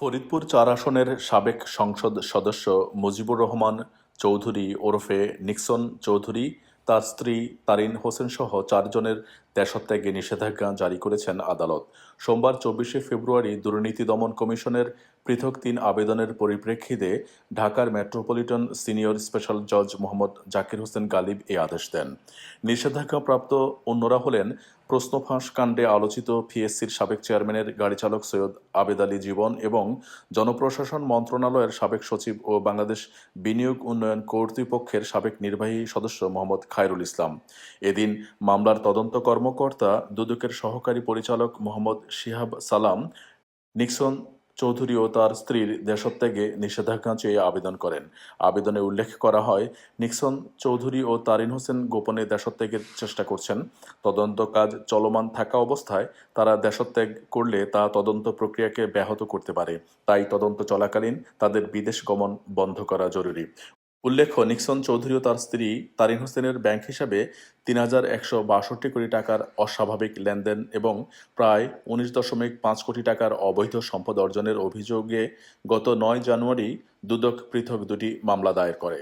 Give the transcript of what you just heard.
ফরিদপুর চার আসনের সাবেক সংসদ সদস্য মুজিবুর রহমান চৌধুরী ওরফে নিক্সন চৌধুরী, তার স্ত্রী তারিন হোসেন সহ চারজনের দেশত্যাগে নিষেধাজ্ঞা জারি করেছেন আদালত। সোমবার চব্বিশে ফেব্রুয়ারি দুর্নীতি দমন কমিশনের পৃথক তিন আবেদনের পরিপ্রেক্ষিতে ঢাকার মেট্রোপলিটন সিনিয়র স্পেশাল জজ মোহাম্মদ জাকির হোসেন গালিব এই আদেশ দেন। নিষেধাজ্ঞাপ্রাপ্ত অন্যরা হলেন প্রশ্ন ফাঁস কাণ্ডে আলোচিত পিএসসির সাবেক চেয়ারম্যানের গাড়িচালক সৈয়দ আবেদ আলী জীবন এবং জনপ্রশাসন মন্ত্রণালয়ের সাবেক সচিব ও বাংলাদেশ বিনিয়োগ উন্নয়ন কর্তৃপক্ষের সাবেক নির্বাহী সদস্য মোহাম্মদ খায়রুল ইসলাম। এদিন মামলার তদন্ত কর্মকর্তা দুদকের সহকারী পরিচালক মোহাম্মদ শিহাব সালাম নিক্সন চৌধুরী ও তার স্ত্রীর দেশত্যাগে নিষেধাজ্ঞা চেয়ে আবেদন করেন। আবেদনে উল্লেখ করা হয়, নিক্সন চৌধুরী ও তারিন হোসেন গোপনে দেশত্যাগের চেষ্টা করছেন। তদন্ত কাজ চলমান থাকা অবস্থায় তারা দেশত্যাগ করলে তা তদন্ত প্রক্রিয়াকে ব্যাহত করতে পারে। তাই তদন্ত চলাকালীন তাদের বিদেশ গমন বন্ধ করা জরুরি। উল্লেখ্য, নিক্সন চৌধুরী ও তার স্ত্রী তারিন হোসেনের ব্যাংক হিসাবে তিন হাজার একশো বাষট্টি কোটি টাকার অস্বাভাবিক লেনদেন এবং প্রায় উনিশ দশমিক পাঁচ কোটি টাকার অবৈধ সম্পদ অর্জনের অভিযোগে গত নয় জানুয়ারি দুদক পৃথক দুটি মামলা দায়ের করে।